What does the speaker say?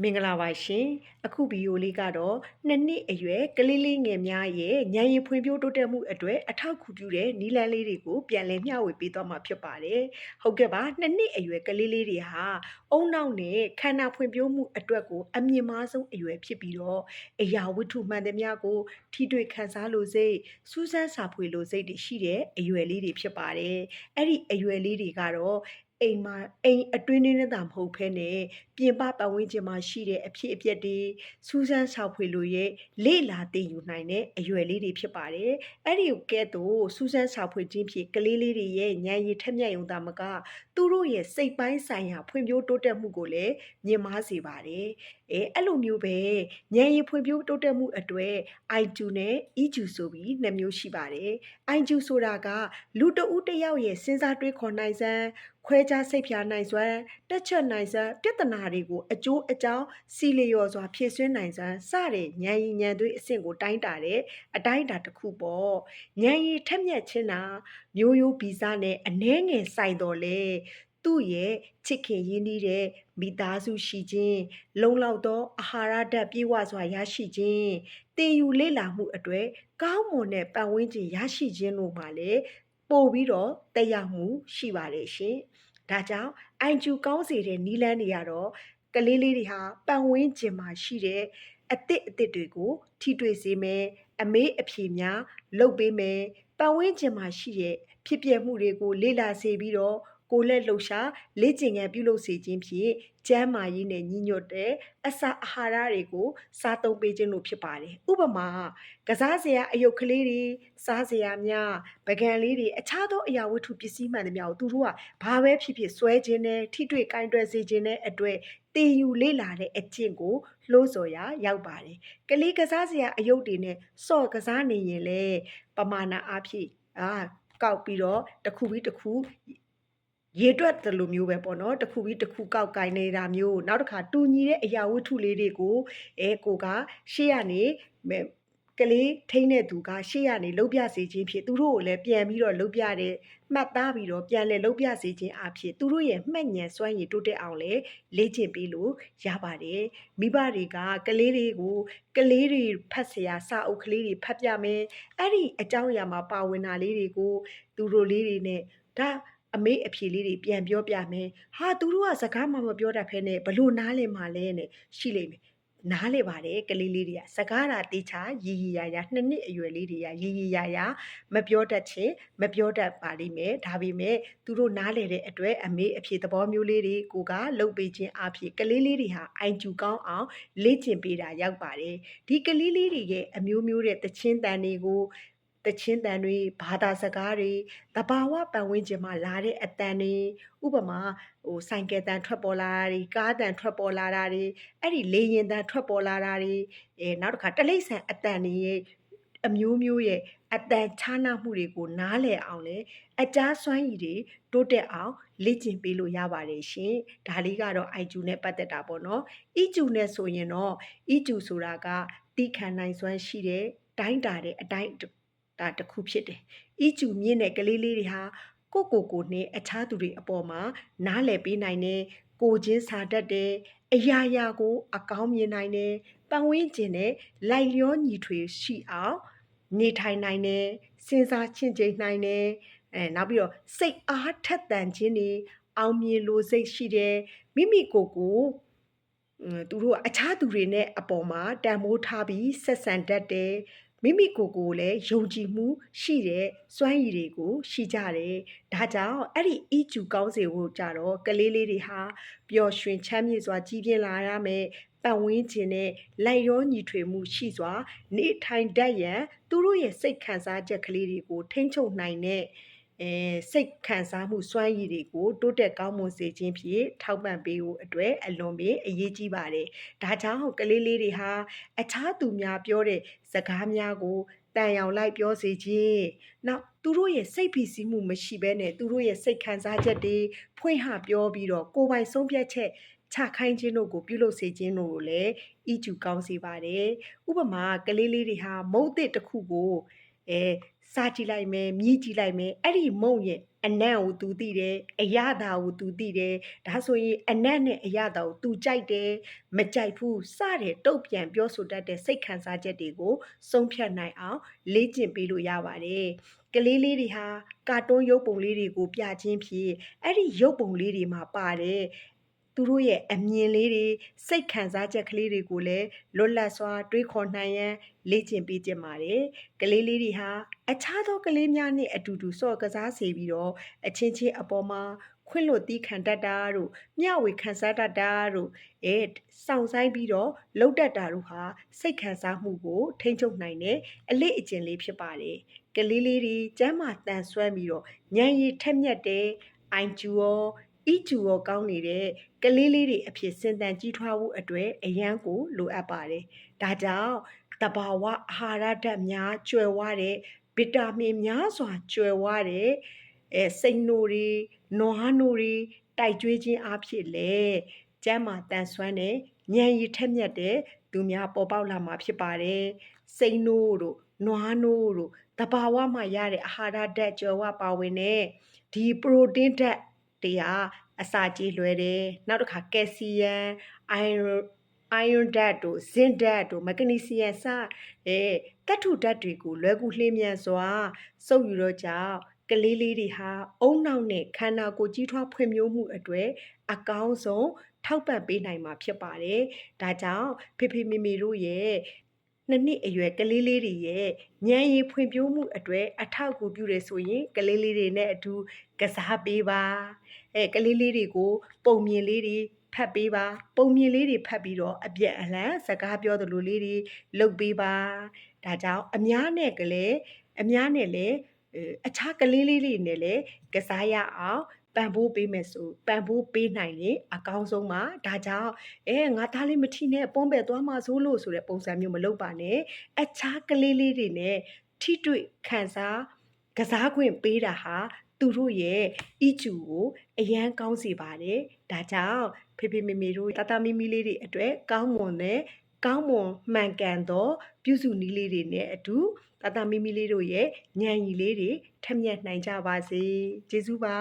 မင်္ဂလာပါရှင်အခုဗီဒီယိုလေးကတော့နှစ်နှစ်အရွယ်ကလေးလေးငယ်များရဲ့ဉာဏ်ရည်ဖွံ့ဖြိုးတိုးတက်မှုအတွက်အထောက်အကူပြုတဲ့နည်းလမ်းလေးတွေကိုပြန်လည်မျှဝေပေးသွားမှာဖြစ်ပါတယ်ဟုတ်ကဲ့ပါနှစ်နှစ်အရွယ်ကလေးလေးတွေဟာအုံနောက်နဲ့ခန္ဓာဖွံ့ဖြိုးမှုအတွက်ကိုအမြင့်မားဆုံးအရွယ်ဖြစ်ပြီးတော့အရာဝတ္ထုမှန်သမျှကိုထိတွေ့ခံစားလို့စိတ်စူးစမ်းစာဖွေလို့စိတ်တွေရှိတဲ့အရွယ်လေးတွေဖြစ်ပါတယ်အဲ့ဒီအရွယ်လေးတွေကတော့ အိမ်မှာအိမ်အတွင်းနဲ့တာမဟုတ်ဘဲနဲ့ပြင်ပပတ်ဝန်းကျင်မှာရှိတဲ့အဖြစ်အပျက်တွေစူးစမ်းဆောက်ဖွေလို့ရဲ့လေ့လာသိယူနိုင်တဲ့အရွယ်လေးတွေဖြစ်ပါတယ်။အဲ့ဒီကဲ့သို့စူးစမ်းဆောက်ဖွေခြင်းဖြင့်ကလေးလေးတွေရဲ့ဉာဏ်ရည်ထက်မြက်ရုံသာမကသူတို့ရဲ့စိတ်ပိုင်းဆိုင်ရာဖွံ့ဖြိုးတိုးတက်မှုကိုလည်းမြင့်မားစေပါတယ်။အဲအဲ့လိုမျိုးပဲဉာဏ်ရည်ဖွံ့ဖြိုးတိုးတက်မှုအတွက် I2 နဲ့ EQ ဆိုပြီးနှစ်မျိုးရှိပါတယ်။ I2 ဆိုတာကလူတဦးတစ်ယောက်ရဲ့စဉ်းစားတွေးခေါ်နိုင်စွမ်းခွဲခြားစိတ်ဖြာနိုင်စွမ်းတက်ချက်နိုင်စွမ်းပြဿနာတွေကိုအကျိုးအကြောင်းစီလျော်စွာဖြည့်ဆွင်းနိုင်စွမ်းစတဲ့ဉာဏ်ရည်ဉာဏ်သွေးအဆင့်ကိုတိုင်းတာတဲ့အတိုင်းအတာတစ်ခုပေါ့ဉာဏ်ရည်ထက်မြက်ခြင်းတာမျိုးရိုးဗီဇနဲ့အနှဲငယ်ဆိုင်တော်လဲသူ့ရဲ့ချစ်ခင်ရင်းနှီးတဲ့မိသားစုရှိခြင်းလုံလောက်သောအာဟာရဓာတ်ပြည့်ဝစွာရရှိခြင်းတင်ယူလေ့လာမှုအတွေ့ကောင်းမွန်တဲ့ပတ်ဝန်းကျင်ရရှိခြင်းတို့မှာလည်း ပို့ပြီးတော့တက်ရောက်မှုရှိပါတယ်ရှင်။ဒါကြောင့် IQ ကောင်းစေတဲ့နီလန်းတွေကတော့ကလေးလေးတွေဟာပတ်ဝန်းကျင်မှာရှိတဲ့အသစ်အသစ်တွေကို ထိတွေ့စေမယ်အမေးအဖြေများလုပ်ပေးမယ်ပတ်ဝန်းကျင်မှာရှိတဲ့ဖြစ်ပျက်မှုတွေကိုလေ့လာစေပြီးတော့ ကိုယ်လက်လှုပ်ရှားလေ့ကျင့်ခန်းပြုလုပ်စေခြင်းဖြင့်ကျန်းမာရေးနဲ့ညီညွတ်တဲ့အစာအာဟာရတွေကိုစားသုံးပေးခြင်းလို့ဖြစ်ပါတယ်။ဥပမာကစားစရာအယုတ်ကလေးတွေစားစရာများပကံလေးတွေအခြားသောအရာဝတ္ထုပစ္စည်းမှန်သမျှကိုသူတို့ကဘာပဲဖြစ်ဖြစ်စွဲခြင်းနဲ့ထိတွေ့ကင်တွယ်စေခြင်းနဲ့အတွေ့တည်ယူလေ့လာတဲ့အကျင့်ကိုလှိုးဆော်ရာရောက်ပါတယ်။ကလေးကစားစရာအယုတ်တွေနဲ့စော့ကစားနေရင်လေပမာဏအဖြစ်အာကောက်ပြီးတော့တစ်ခုပြီးတစ်ခု ရေတွက်တယ်လို့မျိုးပဲပေါ့နော်တစ်ခုပြီးတစ်ခုကောက်ကိုင်းနေတာမျိုးနောက်တစ်ခါတူညီတဲ့အရာဝတ္ထုလေးတွေကိုအဲကိုကရှေ့ကနေကလေးထိန်းတဲ့သူကရှေ့ကနေလှုပ်ပြစေခြင်းဖြင့်သူတို့ကိုလည်းပြန်ပြီးတော့လှုပ်ပြတဲ့မှတ်သားပြီးတော့ပြန်လည်းလှုပ်ပြစေခြင်းအဖြစ်သူတို့ရဲ့မှတ်ဉဏ်စွမ်းရည်တိုးတက်အောင်လည်းလေ့ကျင့်ပေးလို့ရပါတယ်မိဘတွေကကလေးတွေကိုကလေးတွေဖတ်စရာစာအုပ်ကလေးတွေဖတ်ပြမယ်အဲ့ဒီအကြောင်းအရာမှာပါဝင်တာလေးတွေကိုသူတို့လေးတွေနဲ့ဒါ အမေအဖြေလေးတွေပြန်ပြောပြမယ်ဟာသူတို့ကစကားမှမပြောတတ်ဖဲနဲ့ဘလို့နားလည်မှလဲနဲ့ရှိလိမ့်မယ်နားလေပါတယ်ကလေးလေးတွေကစကားတာတေးချာရီရီယာယာနှစ်နှစ်အရွယ်လေးတွေကရီရီယာယာမပြောတတ်ချင်းမပြောတတ်ပါလိမ့်မယ်ဒါပေမဲ့သူတို့နားလေတဲ့အတွက်အမေအဖြေသဘောမျိုးလေးတွေကိုကလှုပ်ပေးခြင်းအဖြစ်ကလေးလေးတွေဟာအိုင်ကျူကောင်းအောင်လေ့ကျင့်ပေးတာရောက်ပါတယ်ဒီကလေးလေးတွေရဲ့အမျိုးမျိုးတဲ့တချင်းတန်တွေကို တချင်းတန်တွေဘာသာစကားတွေတဘာဝပတ်ဝန်းကျင်မှာလာတဲ့အတန်တွေဥပမာဟိုဆိုင်ကယ်တန်ထွက်ပေါ်လာတာတွေကားတန်ထွက်ပေါ်လာတာတွေအဲ့ဒီလေရင်တန်ထွက်ပေါ်လာတာတွေအဲနောက်တစ်ခါတလိမ့်ဆန်အတန်တွေရဲ့အမျိုးမျိုးရဲ့အတန်ခြားနားမှုတွေကိုနားလည်အောင်လဲအကြစွမ်းရည်တွေတိုးတက်အောင်လေ့ကျင့်ပေးလို့ရပါတယ်ရှင်ဒါလေးကတော့ IQ နဲ့ပတ်သက်တာပေါ့နော် EQ နဲ့ဆိုရင်တော့ EQ ဆိုတာကတိခံနိုင်စွမ်းရှိတဲ့တိုင်းတာတဲ့အတိုင်း ဒါတစ်ခုဖြစ်တယ်။ဤကျူမြင့်တဲ့ကလေးလေးတွေဟာကိုကိုကိုနဲ့အခြားသူတွေအပေါ်မှာနားလည်ပေးနိုင်တယ်။ကိုချင်းစာတတ်တယ်။အရာရာကိုအကောင်းမြင်နိုင်တယ်။ပတ်ဝန်းကျင်နဲ့လိုက်လျောညီထွေရှိအောင်နေထိုင်နိုင်တယ်။စဉ်းစားချင့်ချိန်နိုင်တယ်။အဲနောက်ပြီးတော့စိတ်အားထက်သန်ခြင်းတွေအောင်မြင်လို့စိတ်ရှိတယ်။မိမိကိုယ်ကိုသူတို့အခြားသူတွေနဲ့အပေါ်မှာတန်မိုးထားပြီးဆက်ဆံတတ်တယ် မိမိကိုယ်ကိုလည်းယုံကြည်မှုရှိတဲ့စွမ်းရည်တွေကိုရှိကြတယ်။ဒါကြောင့်အဲ့ဒီ EQ ကောင်းစေဖို့ကြတော့ကလေးလေးတွေဟာပျော်ရွှင်ချမ်းမြေ့စွာကြီးပြင်းလာရမယ်။ပတ်ဝန်းကျင်နဲ့လိုက်ရောညီထွေမှုရှိစွာ နေထိုင်တတ်ရန်သူတို့ရဲ့စိတ်ခံစားချက်ကလေးတွေကိုထိန်းချုပ်နိုင်တဲ့ အဲစိတ်ခံစားမှုစွမ်းရည်တွေကိုတိုးတက်ကောင်းမွန်စေခြင်းဖြင့်ထောက်ပံ့ပေးဖို့အတွက်အလွန်ပင်အရေးကြီးပါတယ်။ဒါကြောင့်ကလေးလေးတွေဟာအခြားသူများပြောတဲ့စကားများကိုတန်ရောင်လိုက်ပြောစေခြင်းနောက်သူတို့ရဲ့စိတ်ဖိစီးမှုမရှိဘဲနဲ့သူတို့ရဲ့စိတ်ခံစားချက်တွေဖွင့်ဟပြောပြီးတော့ကိုယ်ပိုင်ဆုံးဖြတ်ချက်ချခိုင်းခြင်းတို့ကိုပြုလုပ်စေခြင်းတို့ကိုလည်းဤကျူကောင်းစေပါတယ်။ဥပမာကလေးလေးတွေဟာမုတ်တစ်တစ်ခုကိုအဲ စားကြည့်လိုက်မယ်မြည်ကြည့်လိုက်မယ်အဲ့ဒီမုံရဲ့အနံ့ကိုသူသိတယ်အရသာကိုသူသိတယ်ဒါဆိုရင်အနံ့နဲ့အရသာကိုသူကြိုက်တယ်မကြိုက်ဘူးစတဲ့တုတ်ပြန်ပြောဆိုတတ်တဲ့စိတ်ခံစားချက်တွေကိုဆုံးဖြတ်နိုင်အောင်လေ့ကျင့်ပေးလို့ရပါတယ်ကလေးလေးတွေဟာကာတွန်းရုပ်ပုံလေးတွေကိုပြခြင်းဖြင့်အဲ့ဒီရုပ်ပုံလေးတွေမှာပါတယ် သူတို့ရဲ့အမြင်လေးတွေစိတ်ခံစားချက်ကလေးတွေကိုလည်းလွတ်လပ်စွာ တွေးခေါ်နိုင်ရန်လေ့ကျင့်ပေးကြပါတယ်ကလေးလေးတွေဟာအခြားသောကလေးများနဲ့အတူတူစော့ကစားစေပြီးတော့အချင်းချင်းအပေါ်မှာခွင့်လွတ်သီးခံတတ်တာတို့မျှဝေခံစားတတ်တာတို့အဲစောင့်ဆိုင်ပြီးတော့လှုပ်တတ်တာတို့ဟာစိတ်ခံစားမှုကိုထိန်းချုပ်နိုင်တဲ့အလေးအကျင့်လေးဖြစ်ပါတယ်ကလေးလေးတွေကျမ်းမာတန်ဆွမ်းပြီးတော့ဉာဏ်ရည်ထက်မြက်တဲ့အိုင်ကျူရော ဤကျူရောကောင်းနေတဲ့ကလေးလေးတွေအဖြစ်စဉ်တန်ကြီးထွားဖို့အတွက်အရန်ကိုလိုအပ်ပါတယ်ဒါကြောင့်တဘာဝအာဟာရဓာတ်များကျွယ်ဝတဲ့ဗီတာမင်များစွာကျွယ်ဝတဲ့အဲစိတ်နိုတွေနွားနိုတွေတိုက်ကျွေးခြင်းအဖြစ်လေကျမ်းမာတန်ဆွမ်းတဲ့ဉာဏ်ရည်ထက်မြက်တဲ့သူများပေါ်ပေါက်လာမှာဖြစ်ပါတယ်စိတ်နိုးတို့နွားနိုးတို့တဘာဝမှာရတဲ့အာဟာရဓာတ်ကျွယ်ဝပါဝင်တဲ့ဒီပရိုတင်းဓာတ် တွေဟာအစာကြေးလွယ်တယ်နောက်တစ်ခါကယ်ဆီယမ်အိုင်အိုင်ယွန်ဓာတ်တို့ဇင်ဓာတ်တို့မက်ဂနီဆီယမ်စအဲတတ္ထုဓာတ်တွေကိုလွယ်ကူလှည့်မြန်စွာစုပ်ယူတော့ကြောင့်ကလေးလေးတွေဟာအုံနောက်နဲ့ခန္ဓာကိုယ်ကြီးထွားဖွံ့ဖြိုးမှုအတွေ့အကောင်းဆုံးထောက်ပံ့ပေးနိုင်မှာဖြစ်ပါတယ်။ဒါကြောင့်ဖေဖေမေမေတို့ရဲ့ နှစ်နှစ်အရွယ်ကလေးလေးတွေရဲ့ဉာဏ်ရည်ဖွံ့ဖြိုးမှုအတွေ့အထောက်အကူပြုတယ်ဆိုရင်ကလေးလေးတွေနဲ့အတူကစားပေးပါအဲကလေးလေးတွေကို ပုံမြင်လေးတွေဖတ်ပေးပါပုံမြင်လေးတွေဖတ်ပြီးတော့အပြက်အလှန်စကားပြောသလိုလေးတွေလုပ်ပေးပါဒါကြောင့်အများနဲ့ကလေးအများနဲ့လည်းအခြားကလေးလေးတွေနဲ့လည်းကစားရအောင် ပံ့ပိုးပေးမယ်ဆိုပံ့ပိုးပေးနိုင်ရင်အကောင်းဆုံးပါဒါကြောင့်အဲငါသားလေးမထီနဲ့ပွန်ပဲ့သွားမှဆိုလို့ဆိုတဲ့ပုံစံမျိုးမလုပ်ပါနဲ့အခြားကလေးလေးတွေနဲ့ထိတွေ့ခံစားကစားခွင့်ပေးတာဟာသူတို့ရဲ့ဤကျူကိုအရန်ကောင်းစေပါတယ်ဒါကြောင့်ဖေဖေမေမေတို့တတမီမီလေးတွေအတွက်ကောင်းမွန်တဲ့ကောင်းမွန်မှန်ကန်သော ပြုစုနည်းလေးတွေနဲ့အတူတတမီမီလေးတို့ရဲ့ဉာဏ်ရည်လေးတွေထက်မြက်နိုင်ကြပါစေကျေးဇူးပါ